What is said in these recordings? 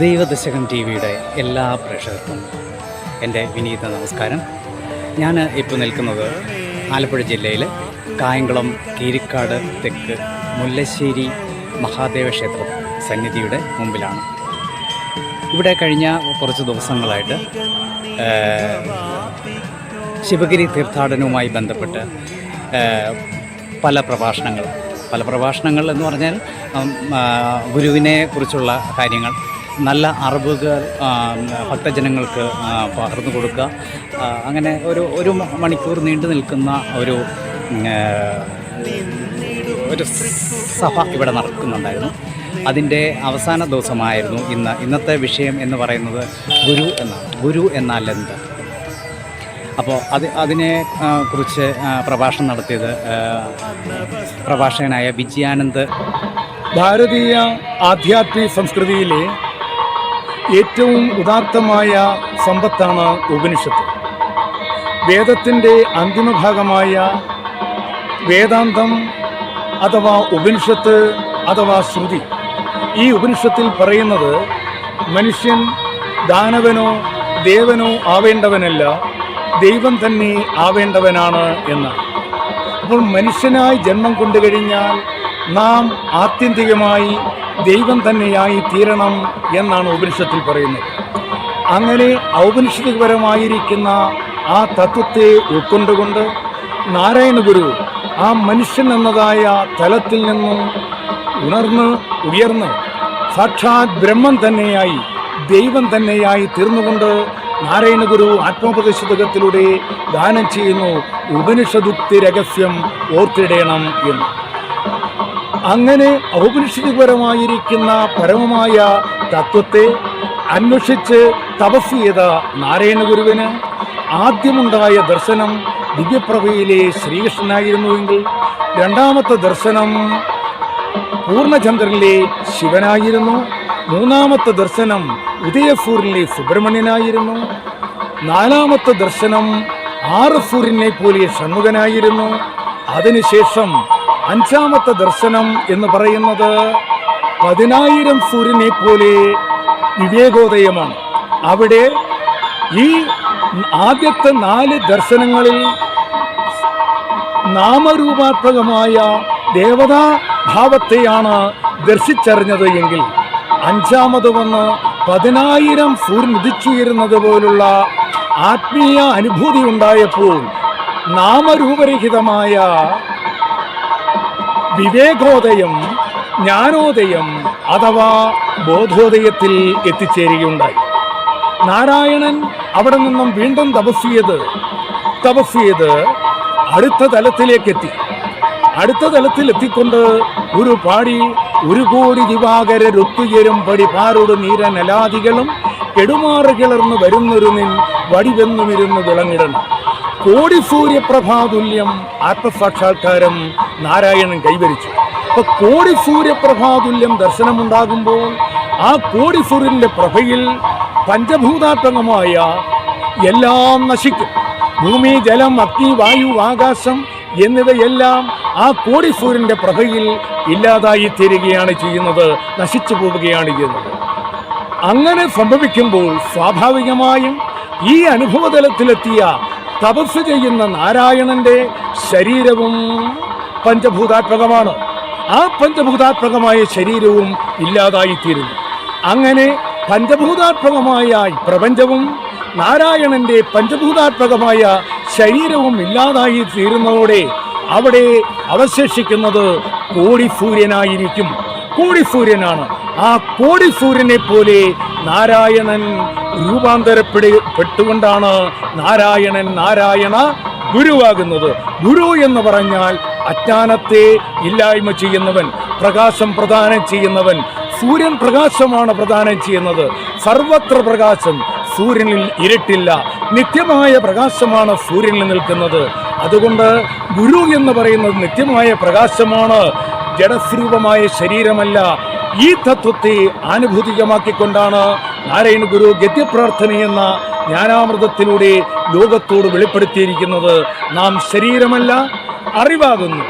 Daivadasakam T വിയുടെ എല്ലാ പ്രേക്ഷകർക്കും എന്റെ വിനീത നമസ്കാരം. ഞാൻ ഇപ്പോൾ നിൽക്കുന്നത് ആലപ്പുഴ ജില്ലയിൽ കായംകുളം കീരിക്കാട് തെക്ക് മുല്ലശ്ശേരി മഹാദേവ ക്ഷേത്ര സന്നിധിയുടെ മുമ്പിലാണ്. ഇവിടെ കഴിഞ്ഞ കുറച്ച് ദിവസങ്ങളായിട്ട് ശിവഗിരി തീർത്ഥാടനവുമായി ബന്ധപ്പെട്ട് പല പ്രഭാഷണങ്ങൾ. പല പ്രഭാഷണങ്ങൾ എന്ന് പറഞ്ഞാൽ ഗുരുവിനെ കുറിച്ചുള്ള കാര്യങ്ങൾ നല്ല അറിവുകൾ ഭക്തജനങ്ങൾക്ക് പകർന്നു കൊടുക്കുക. അങ്ങനെ ഒരു ഒരു മണിക്കൂർ നീണ്ടു നിൽക്കുന്ന ഒരു ഒരു സഭ ഇവിടെ നടക്കുന്നുണ്ടായിരുന്നു. അതിന്റെ അവസാന ദിവസമായിരുന്നു ഇന്ന്. ഇന്നത്തെ വിഷയം എന്ന് പറയുന്നത് ഗുരു എന്നാണ്. ഗുരു എന്നാൽ എന്ത്? അപ്പോൾ അത് അതിനെ കുറിച്ച് പ്രഭാഷണം നടത്തിയത് പ്രഭാഷകനായ വിജയാനന്ദ് ഭാരതീയ ആധ്യാത്മിക സംസ്കൃതിയിലെ ഏറ്റവും ഉദാത്തമായ സമ്പത്താണ് ഉപനിഷത്ത്. വേദത്തിന്റെ അന്തിമഭാഗമായ വേദാന്തം അഥവാ ഉപനിഷത്ത് അഥവാ ശ്രുതി ഈ ഉപനിഷത്തിൽ പറയുന്നത് മനുഷ്യൻ ദാനവനോ ദേവനോ ആവേണ്ടവനല്ല ദൈവം തന്നെ ആവേണ്ടവനാണ് എന്ന് അപ്പോൾ മനുഷ്യനായി ജന്മം കൊണ്ടുകഴിഞ്ഞാൽ നാം ആത്യന്തികമായി ദൈവം തന്നെയായി തീരണം എന്നാണ് ഉപനിഷത്തിൽ പറയുന്നത്. അങ്ങനെ ഔപനിഷത്തികപരമായിരിക്കുന്ന ആ തത്വത്തെ ഉൾക്കൊണ്ടുകൊണ്ട് നാരായണ ഗുരു ആ മനുഷ്യൻ എന്നതായ തലത്തിൽ നിന്നും ഉണർന്ന് ഉയർന്ന് സാക്ഷാത് ബ്രഹ്മം തന്നെയായി ദൈവം തന്നെയായി തീർന്നുകൊണ്ട് നാരായണ ഗുരു ആത്മോപദേശത്തിലൂടെ ദാനം ചെയ്യുന്നു. ഉപനിഷദുക്തി രഹസ്യം ഓർത്തിടേണം എന്ന്. അങ്ങനെ ഔപനിഷദികപരമായിരിക്കുന്ന പരമമായ തത്വത്തെ അന്വേഷിച്ച് തപസ് ചെയ്ത നാരായണ ഗുരുവിന് ആദ്യമുണ്ടായ ദർശനം ദിവ്യപ്രഭയിലെ ശ്രീകൃഷ്ണനായിരുന്നുവെങ്കിൽ രണ്ടാമത്തെ ദർശനം പൂർണചന്ദ്രനിലെ ശിവനായിരുന്നു. മൂന്നാമത്തെ ദർശനം ഉദയസൂര്യനിലെ സുബ്രഹ്മണ്യനായിരുന്നു. നാലാമത്തെ ദർശനം ആറ് സൂര്യനെ പോലെ ഷൺമുഖനായിരുന്നു. അതിനുശേഷം അഞ്ചാമത്തെ ദർശനം എന്ന് പറയുന്നത് പതിനായിരം സൂര്യനെ പോലെ വിവേകോദയമാണ്. അവിടെ ഈ ആദ്യത്തെ നാല് ദർശനങ്ങളിൽ നാമരൂപാത്മകമായ ദേവതാ ഭാവത്തെയാണ് ദർശിച്ചറിഞ്ഞത് എങ്കിൽ അഞ്ചാമത് വന്ന് പതിനായിരം സൂര്യൻ ഉദിച്ചുയരുന്നത് പോലുള്ള ആത്മീയ അനുഭൂതി ഉണ്ടായപ്പോൾ നാമരൂപരഹിതമായ വിവേകോദയം ജ്ഞാനോദയം അഥവാ ബോധോദയത്തിൽ എത്തിച്ചേരുകയുണ്ടായി. നാരായണൻ അവിടെ നിന്നും വീണ്ടും തപസ് ചെയ്ത് തപസ് ചെയ്ത് അടുത്ത തലത്തിലേക്കെത്തി. അടുത്ത തലത്തിൽ എത്തിക്കൊണ്ട് ഒരു പാടി ഒരു കോടി ദിവാകരൊത്തുയരും പടി പാറുട് നീരനലാദികളും കെടുമാറ് കിളർന്ന് വരുന്നൊരു നിൻ വടിവെന്നുമിരുന്ന് വിളങ്ങിടണം. കോടി സൂര്യപ്രഭാതുല്യം ആത്മസാക്ഷാത്കാരം നാരായണൻ കൈവരിച്ചു. അപ്പൊ കോടി സൂര്യപ്രഭാതുല്യം ദർശനമുണ്ടാകുമ്പോൾ ആ കോടി സൂര്യന്റെ പ്രഭയിൽ പഞ്ചഭൂതാത്മകമായ എല്ലാം നശിക്കും. ഭൂമി ജലം അഗ്നി വായു ആകാശം എന്നിവയെല്ലാം ആ കോടി സൂര്യന്റെ പ്രഭയിൽ ഇല്ലാതായി തീരുകയാണ് ചെയ്യുന്നത് നശിച്ചു പോവുകയാണ് ചെയ്യുന്നത്. അങ്ങനെ സംഭവിക്കുമ്പോൾ സ്വാഭാവികമായും ഈ അനുഭവതലത്തിലെത്തിയ തപസ് ചെയ്യുന്ന നാരായണന്റെ ശരീരവും പഞ്ചഭൂതാത്മകമാണ്. ആ പഞ്ചഭൂതാത്മകമായ ശരീരവും ഇല്ലാതായിത്തീരുന്നു. അങ്ങനെ പഞ്ചഭൂതാത്മകമായ പ്രപഞ്ചവും നാരായണന്റെ പഞ്ചഭൂതാത്മകമായ ശരീരവും ഇല്ലാതായി തീരുന്നതോടെ അവിടെ അവശേഷിക്കുന്നത് കോടി സൂര്യനായിരിക്കും കോടി സൂര്യനാണ് ആ കോടി സൂര്യനെ പോലെ നാരായണൻ രൂപാന്തരപ്പെട്ടുകൊണ്ടാണ് നാരായണൻ നാരായണ ഗുരുവാകുന്നത്. ഗുരു എന്ന് പറഞ്ഞാൽ അജ്ഞാനത്തെ ഇല്ലായ്മ ചെയ്യുന്നവൻ പ്രകാശം പ്രദാനം ചെയ്യുന്നവൻ. സൂര്യൻ പ്രകാശമാണ് പ്രദാനം ചെയ്യുന്നത്. സർവത്ര പ്രകാശം സൂര്യനിൽ ഇരുട്ടില്ല. നിത്യമായ പ്രകാശമാണ് സൂര്യനിൽ നിൽക്കുന്നത്. അതുകൊണ്ട് ഗുരു എന്ന് പറയുന്നത് നിത്യമായ പ്രകാശമാണ്. ജഡസ്വരൂപമായ ശരീരമല്ല. ഈ തത്വത്തെ ആനുഭൂതികമാക്കിക്കൊണ്ടാണ് നാരായണ ഗുരു ഗദ്യപ്രാർത്ഥന എന്ന ജ്ഞാനാമൃതത്തിലൂടെ ലോകത്തോട് വെളിപ്പെടുത്തിയിരിക്കുന്നത് നാം ശരീരമല്ല അറിവാകുന്നു.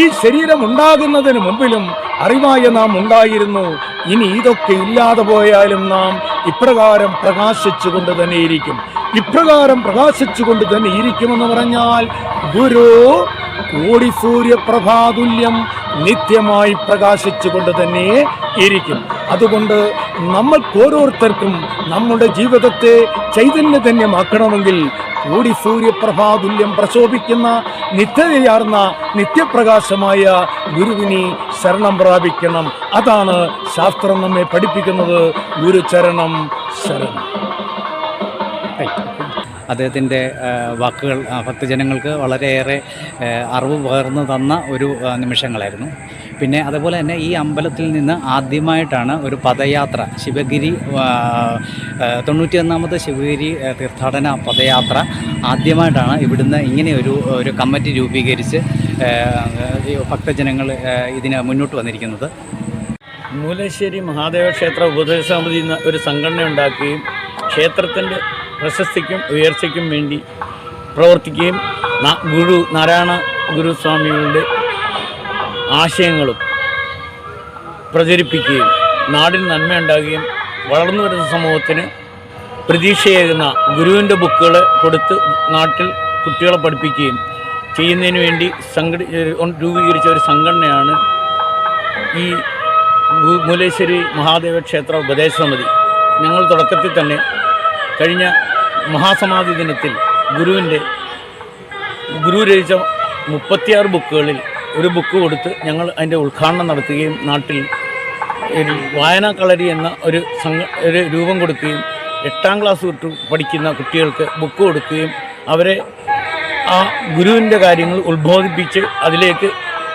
ഈ ശരീരം ഉണ്ടാകുന്നതിന് മുമ്പിലും അറിവായ നാം ഉണ്ടായിരുന്നു. ഇനി ഇതൊക്കെ ഇല്ലാതെ പോയാലും നാം ഇപ്രകാരം പ്രകാശിച്ചുകൊണ്ട് തന്നെ ഇരിക്കും. ഇപ്രകാരം പ്രകാശിച്ചുകൊണ്ട് തന്നെ ഇരിക്കുമെന്ന് പറഞ്ഞാൽ ഗുരു കോടി സൂര്യപ്രഭാതുല്യം നിത്യമായി പ്രകാശിച്ചുകൊണ്ട് തന്നെ ഇരിക്കും. അതുകൊണ്ട് നമ്മൾക്ക് ഓരോരുത്തർക്കും നമ്മുടെ ജീവിതത്തെ ചൈതന്യധന്യമാക്കണമെങ്കിൽ കൂടി സൂര്യപ്രഭാതുല്യം പ്രശോഭിക്കുന്ന നിത്യതയാർന്ന നിത്യപ്രകാശമായ ഗുരുവിനെ ശരണം പ്രാപിക്കണം. അതാണ് ശാസ്ത്രം നമ്മെ പഠിപ്പിക്കുന്നത്. ഗുരുചരണം ശരണം. അദ്ദേഹത്തിന്റെ വാക്കുകൾ ഭക്തജനങ്ങൾക്ക് വളരെയേറെ അറിവ് പകർന്നു തന്ന ഒരു നിമിഷങ്ങളായിരുന്നു. പിന്നെ അതുപോലെ തന്നെ ഈ അമ്പലത്തിൽ നിന്ന് ആദ്യമായിട്ടാണ് ഒരു പദയാത്ര ശിവഗിരി ആ, ആ, തൊണ്ണൂറ്റിയൊന്നാമത് ശിവഗിരി തീർത്ഥാടന പദയാത്ര ആദ്യമായിട്ടാണ് ഇവിടുന്ന് ഇങ്ങനെ ഒരു ഒരു കമ്മിറ്റി രൂപീകരിച്ച് ഭക്തജനങ്ങൾ ഇതിന് മുന്നോട്ട് വന്നിരിക്കുന്നത്. മൂലശ്ശേരി മഹാദേവ ക്ഷേത്ര ഉപദേശ സമിതി ഒരു സംഘടന ഉണ്ടാക്കുകയും ക്ഷേത്രത്തിന്റെ പ്രശസ്തിക്കും ഉയർച്ചയ്ക്കും വേണ്ടി പ്രവർത്തിക്കുകയും ഗുരു നാരായണ ഗുരുസ്വാമികളുടെ ആശയങ്ങളും പ്രചരിപ്പിക്കുകയും നാടിന് നന്മയുണ്ടാകുകയും വളർന്നു വരുന്ന സമൂഹത്തിന് പ്രതീക്ഷയേകുന്ന ഗുരുവിന്റെ ബുക്കുകൾ കൊടുത്ത് നാട്ടിൽ കുട്ടികളെ പഠിപ്പിക്കുകയും ചെയ്യുന്നതിന് വേണ്ടി സംഘടി രൂപീകരിച്ച ഒരു സംഘടനയാണ് ഈ മൂലേശ്വരി മഹാദേവ ക്ഷേത്ര ഉപദേശ സമിതി. ഞങ്ങൾ തുടക്കത്തിൽ തന്നെ കഴിഞ്ഞ മഹാസമാധി ദിനത്തിൽ ഗുരുവിന്റെ ഗുരു രചിച്ച മുപ്പത്തിയാറ് ബുക്കുകളിൽ ഒരു ബുക്ക് കൊടുത്ത് ഞങ്ങൾ അതിന്റെ ഉദ്ഘാടനം നടത്തുകയും നാട്ടിൽ ഒരു വായനാ കളരി എന്ന ഒരു സംഘ ഒരു രൂപം കൊടുക്കുകയും എട്ടാം ക്ലാസ് തൊട്ട് പഠിക്കുന്ന കുട്ടികൾക്ക് ബുക്ക് കൊടുക്കുകയും അവരെ ആ ഗുരുവിന്റെ കാര്യങ്ങൾ ഉത്ബോധിപ്പിച്ച് അതിലേക്ക്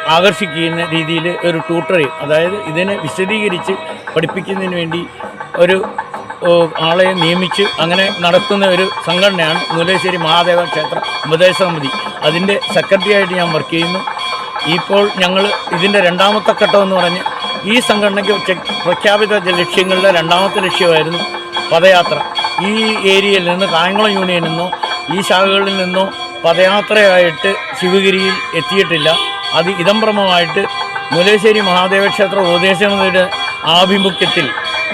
ആകർഷിക്കുന്ന രീതിയിൽ ഒരു ട്യൂട്ടറി അതായത് ഇതിനെ വിശദീകരിച്ച് പഠിപ്പിക്കുന്നതിന് വേണ്ടി ഒരു ആളെ നിയമിച്ച് അങ്ങനെ നടത്തുന്ന ഒരു സംഘടനയാണ് മൂലേശ്വരി മഹാദേവ ക്ഷേത്ര ഉപദേശ സമിതി. അതിന്റെ സെക്രട്ടറിയായിട്ട് ഞാൻ വർക്ക് ചെയ്യുന്നു. ഇപ്പോൾ ഞങ്ങൾ ഇതിന്റെ രണ്ടാമത്തെ ഘട്ടം എന്ന് പറഞ്ഞ് ഈ സംഘടനയ്ക്ക് പ്രഖ്യാപിത ലക്ഷ്യങ്ങളുടെ രണ്ടാമത്തെ ലക്ഷ്യമായിരുന്നു പദയാത്ര. ഈ ഏരിയയിൽ നിന്ന് കായംകുളം യൂണിയനിൽ നിന്നോ ഈ ശാഖകളിൽ നിന്നോ പദയാത്രയായിട്ട് ശിവഗിരിയിൽ എത്തിയിട്ടില്ല. അത് ഇതംപ്രമമായിട്ട് മുലേശ്ശേരി മഹാദേവ ക്ഷേത്ര ഉപദേശങ്ങളുടെ ആഭിമുഖ്യത്തിൽ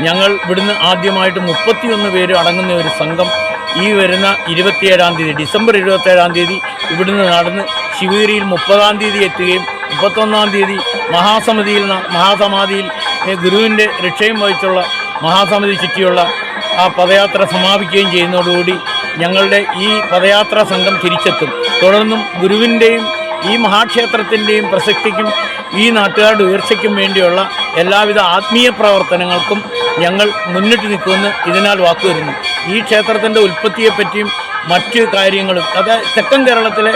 ഞങ്ങൾ ഇവിടുന്ന് ആദ്യമായിട്ട് മുപ്പത്തിയൊന്ന് പേര് അടങ്ങുന്ന ഒരു സംഘം ഈ വരുന്ന ഇരുപത്തിയേഴാം തീയതി ഡിസംബർ ഇരുപത്തേഴാം തീയതി ഇവിടുന്ന് നടന്ന് ശിവഗിരിയിൽ മുപ്പതാം തീയതി എത്തുകയും മുപ്പത്തൊന്നാം തീയതി മഹാസമിതിയിൽ മഹാസമാധിയിൽ ഗുരുവിന്റെ രക്ഷയും വഹിച്ചുള്ള മഹാസമിതി ചുറ്റിയുള്ള ആ പദയാത്ര സമാപിക്കുകയും ചെയ്യുന്നതോടുകൂടി ഞങ്ങളുടെ ഈ പദയാത്രാ സംഘം തിരിച്ചെത്തും. തുടർന്നും ഗുരുവിന്റെയും ഈ മഹാക്ഷേത്രത്തിന്റെയും പ്രസക്തിക്കും ഈ നാട്ടുകാരുടെ ഉയർച്ചയ്ക്കും വേണ്ടിയുള്ള എല്ലാവിധ ആത്മീയ പ്രവർത്തനങ്ങൾക്കും ഞങ്ങൾ മുന്നിട്ട് നിൽക്കുമെന്ന് ഇതിനാൽ വാക്കുവരുന്നു ഈ ക്ഷേത്രത്തിന്റെ ഉൽപ്പത്തിയെപ്പറ്റിയും മറ്റ് കാര്യങ്ങളും അത് തെക്കൻ കേരളത്തിലെ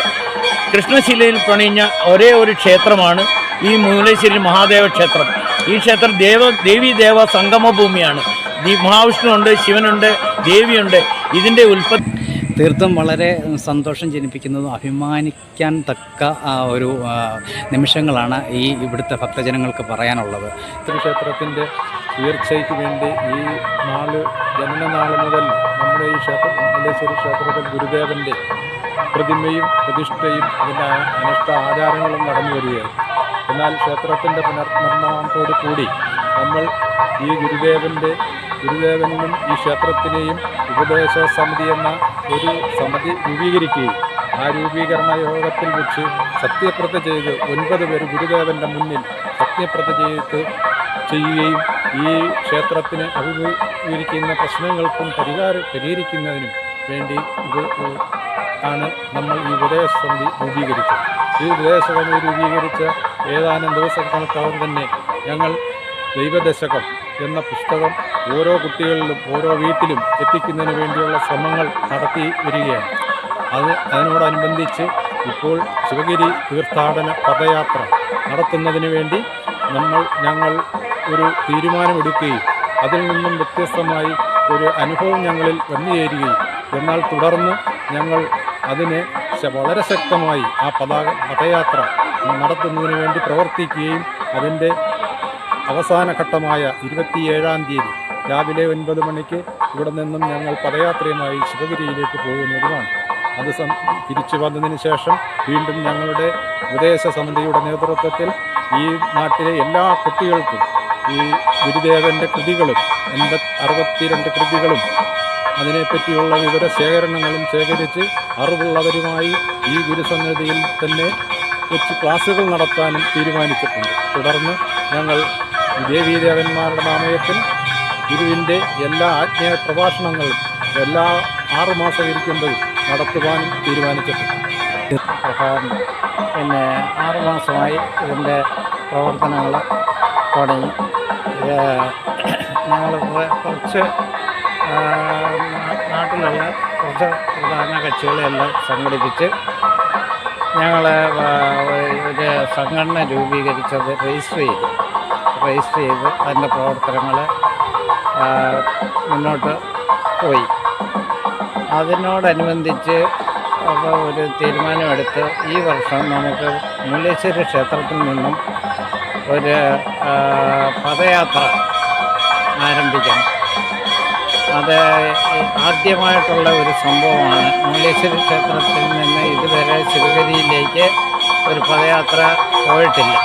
കൃഷ്ണശിലയിൽ പണിഞ്ഞ ഒരേ ഒരു ക്ഷേത്രമാണ് ഈ മൂലേശ്വരി മഹാദേവ ക്ഷേത്രം. ഈ ക്ഷേത്രം ദേവ ദേവി ദേവ സംഗമ ഭൂമിയാണ് ഈ മഹാവിഷ്ണുണ്ട് ശിവനുണ്ട് ദേവിയുണ്ട്. ഇതിന്റെ ഉൽപ്പത്തി തീർത്തും വളരെ സന്തോഷം ജനിപ്പിക്കുന്നതും അഭിമാനിക്കാൻ തക്ക ഒരു നിമിഷങ്ങളാണ് ഈ ഇവിടുത്തെ ഭക്തജനങ്ങൾക്ക് പറയാനുള്ളത്. ക്ഷേത്രത്തിന്റെ ഉയർച്ചയ്ക്ക് വേണ്ടി ഈ നാല് ജനനനാൾ മുതൽ നമ്മുടെ ഈ ക്ഷേത്രം മല്ലേശ്വരി ക്ഷേത്രത്തിൽ ഗുരുദേവന്റെ പ്രതിമയും പ്രതിഷ്ഠയും അതിന്റെ അനിഷ്ട ആചാരങ്ങളും നടന്നു വരികയാണ് എന്നാൽ ക്ഷേത്രത്തിന്റെ പുനർനിർമ്മാണത്തോടു കൂടി നമ്മൾ ഈ ഗുരുദേവന്റെ ഗുരുദേവനും ഈ ക്ഷേത്രത്തിനെയും ഉപദേശ സമിതി എന്ന ഒരു സമിതി രൂപീകരിക്കുകയും ആ രൂപീകരണ യോഗത്തിൽ വെച്ച് സത്യപ്രത ചെയ്ത് ഒൻപത് പേര് ഗുരുദേവന്റെ മുന്നിൽ സത്യപ്രത ചെയ്ത് ചെയ്യുകയും ഈ ക്ഷേത്രത്തിന് അഭിമുഖീകരിക്കുന്ന പ്രശ്നങ്ങൾക്കും പരിഹാരം പരിഹരിക്കുന്നതിനും വേണ്ടി ഇത് ആണ് നമ്മൾ ഈ ഉപദേശസമിതി രൂപീകരിച്ചത്. ഈ ഉപദേശസമിതി രൂപീകരിച്ച ഏതാനും ദിവസങ്ങൾക്കകം തന്നെ ഞങ്ങൾ ദൈവദശകം എന്ന പുസ്തകം ഓരോ കുട്ടികളിലും ഓരോ വീട്ടിലും എത്തിക്കുന്നതിന് വേണ്ടിയുള്ള ശ്രമങ്ങൾ നടത്തി വരികയാണ്. അത് അതിനോടനുബന്ധിച്ച് ഇപ്പോൾ ശിവഗിരി തീർത്ഥാടന പദയാത്ര നടത്തുന്നതിന് വേണ്ടി നമ്മൾ ഞങ്ങൾ ഒരു തീരുമാനമെടുക്കുകയും അതിൽ നിന്നും വ്യത്യസ്തമായി ഒരു അനുഭവം ഞങ്ങളിൽ വന്നുചേരുകയും എന്നാൽ തുടർന്ന് ഞങ്ങൾ അതിനെ വളരെ ശക്തമായി ആ പതാക പദയാത്ര നടത്തുന്നതിന് വേണ്ടി പ്രവർത്തിക്കുകയും അതിന്റെ അവസാന ഘട്ടമായ ഇരുപത്തിയേഴാം തീയതി രാവിലെ ഒൻപത് മണിക്ക് ഇവിടെ നിന്നും ഞങ്ങൾ പദയാത്രയുമായി ശിവഗിരിയിലേക്ക് പോകുന്നതുമാണ്. അത് തിരിച്ചു വന്നതിന് ശേഷം വീണ്ടും ഞങ്ങളുടെ ഉപദേശ സമിതിയുടെ നേതൃത്വത്തിൽ ഈ നാട്ടിലെ എല്ലാ കുട്ടികൾക്കും ഈ ഗുരുദേവന്റെ കൃതികളും എൺപത് അറുപത്തിരണ്ട് കൃതികളും അതിനെപ്പറ്റിയുള്ള വിവര ശേഖരണങ്ങളും ശേഖരിച്ച് അറിവുള്ളവരുമായി ഈ ഗുരുസന്നിധിയിൽ തന്നെ വെച്ച് ക്ലാസ്സുകൾ നടത്താനും തീരുമാനിച്ചിട്ടുണ്ട്. തുടർന്ന് ഞങ്ങൾ ദേവീദേവന്മാരുടെ നാമയത്തിൽ ഗുരുവിന്റെ എല്ലാ ആത്മീയ പ്രഭാഷണങ്ങളും എല്ലാ ആറുമാസം ഇരിക്കുമ്പോഴും നടത്തുവാനും തീരുമാനിച്ചിട്ടുണ്ട്. പ്രകാരം പിന്നെ ആറുമാസമായി ഇതിന്റെ പ്രവർത്തനങ്ങൾ തുടങ്ങി. ഞങ്ങൾ കുറച്ച് നാട്ടിലുള്ള കുറച്ച് പ്രധാന കക്ഷികളെല്ലാം സംഘടിപ്പിച്ച് ഞങ്ങൾ ഒരു സംഘടന രൂപീകരിച്ചത് രജിസ്റ്റർ ചെയ്തു. രജിസ്റ്റർ ചെയ്ത് അതിന്റെ പ്രവർത്തനങ്ങൾ മുന്നോട്ട് പോയി. അതിനോടനുബന്ധിച്ച് അപ്പോൾ ഒരു തീരുമാനമെടുത്ത് ഈ വർഷം നമുക്ക് മുല്ലശ്ശേരി ക്ഷേത്രത്തിൽ നിന്നും ഒരു പദയാത്ര ആരംഭിക്കാം. അത് ആദ്യമായിട്ടുള്ള ഒരു സംഭവമാണ്. മുല്ലശ്ശേരി ക്ഷേത്രത്തിൽ നിന്ന് ഇതുവരെ ശിവഗിരിയിലേക്ക് ഒരു പദയാത്ര പോയിട്ടില്ല.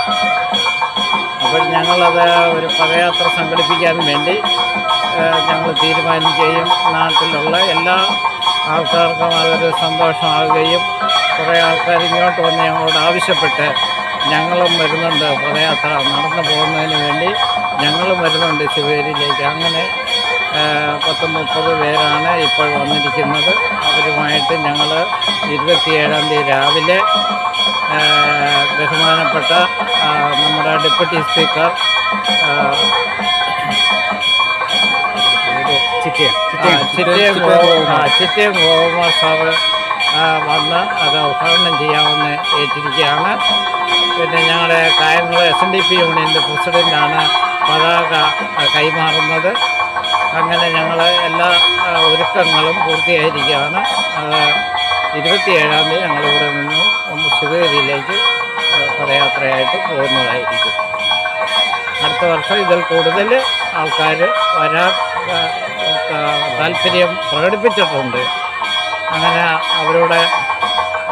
അപ്പോൾ ഞങ്ങളത് ഒരു പദയാത്ര സംഘടിപ്പിക്കാൻ വേണ്ടി ഞങ്ങൾ തീരുമാനിക്കുകയും നാട്ടിലുള്ള എല്ലാ ആൾക്കാർക്കും വളരെ സന്തോഷമാകുകയും കുറേ ആൾക്കാർ ഇങ്ങോട്ട് വന്ന് ഞങ്ങളോട് ആവശ്യപ്പെട്ട് ഞങ്ങളും വരുന്നുണ്ട്. പദയാത്ര നടന്നു പോകുന്നതിന് വേണ്ടി ഞങ്ങളും വരുന്നുണ്ട് ശിവേരിയിലേക്ക് അങ്ങനെ പത്ത് മുപ്പത് പേരാണ് ഇപ്പോൾ വന്നിരിക്കുന്നത്. അവരുമായിട്ട് ഞങ്ങൾ ഇരുപത്തിയേഴാം തീയതി രാവിലെ ബഹുമാനപ്പെട്ട നമ്മുടെ deputy speaker Chittayam Chittayam Gopakumar sir വന്ന് അത് ഉദ്ഘാടനം ചെയ്യാമെന്ന് ഏറ്റിരിക്കുകയാണ്. പിന്നെ ഞങ്ങളുടെ Kayamkulam S N D P യൂണിയന്റെ പ്രസിഡന്റാണ് പതാക കൈമാറുന്നത്. അങ്ങനെ ഞങ്ങൾ എല്ലാ ഒരുക്കങ്ങളും പൂർത്തിയായിരിക്കുകയാണ്. അത് ഇരുപത്തിയേഴാം തീയതി ഞങ്ങളിവിടെ നിന്ന് ശിവഗിരിയിലേക്ക് പദയാത്രയായിട്ട് പോകുന്നതായിരിക്കും. അടുത്ത വർഷം ഇതിൽ കൂടുതൽ ആൾക്കാർ വരാൻ താല്പര്യം പ്രകടിപ്പിച്ചിട്ടുണ്ട്. അങ്ങനെ അവരുടെ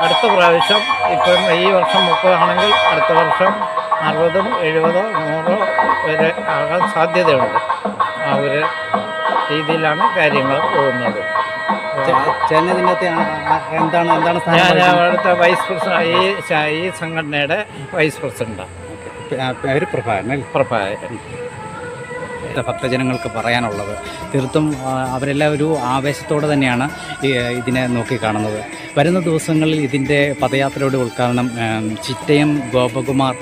അടുത്ത പ്രാവശ്യം ഇപ്പം ഈ വർഷം മുപ്പതാണെങ്കിൽ അടുത്ത വർഷം അറുപതും എഴുപതോ നൂറോ വരെ ആകാൻ സാധ്യതയുണ്ട്. ആ ഒരു രീതിയിലാണ് കാര്യങ്ങൾ പോകുന്നത്. എന്താണ് എന്താണ് ഞാൻ? അവിടുത്തെ വൈസ് പ്രസിഡന്റ് ഈ ഈ സംഘടനയുടെ വൈസ് പ്രസിഡന്റാണ്. പ്രഭാകരൻ പേര് പ്രഭാകരൻ? പ്രഭാകരൻ ഭക്തജനങ്ങൾക്ക് പറയാനുള്ളത്. തീർത്തും അവരെല്ലാം ഒരു ആവേശത്തോടെ തന്നെയാണ് ഇതിനെ നോക്കിക്കാണുന്നത് വരുന്ന ദിവസങ്ങളിൽ ഇതിന്റെ പദയാത്രയുടെ ഉദ്ഘാടനം ചിറ്റയം ഗോപകുമാർ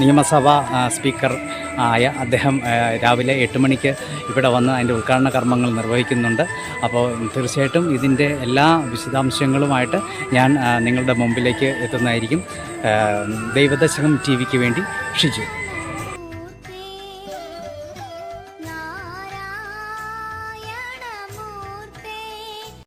നിയമസഭാ സ്പീക്കർ ആയ അദ്ദേഹം രാവിലെ എട്ട് മണിക്ക് ഇവിടെ വന്ന് അതിന്റെ ഉദ്ഘാടന കർമ്മങ്ങൾ നിർവഹിക്കുന്നുണ്ട്. അപ്പോൾ തീർച്ചയായിട്ടും ഇതിന്റെ എല്ലാ വിശദാംശങ്ങളുമായിട്ട് ഞാൻ നിങ്ങളുടെ മുമ്പിലേക്ക് എത്തുന്നതായിരിക്കും. ദൈവദശകം ടി വിക്ക് വേണ്ടി ഷിജു.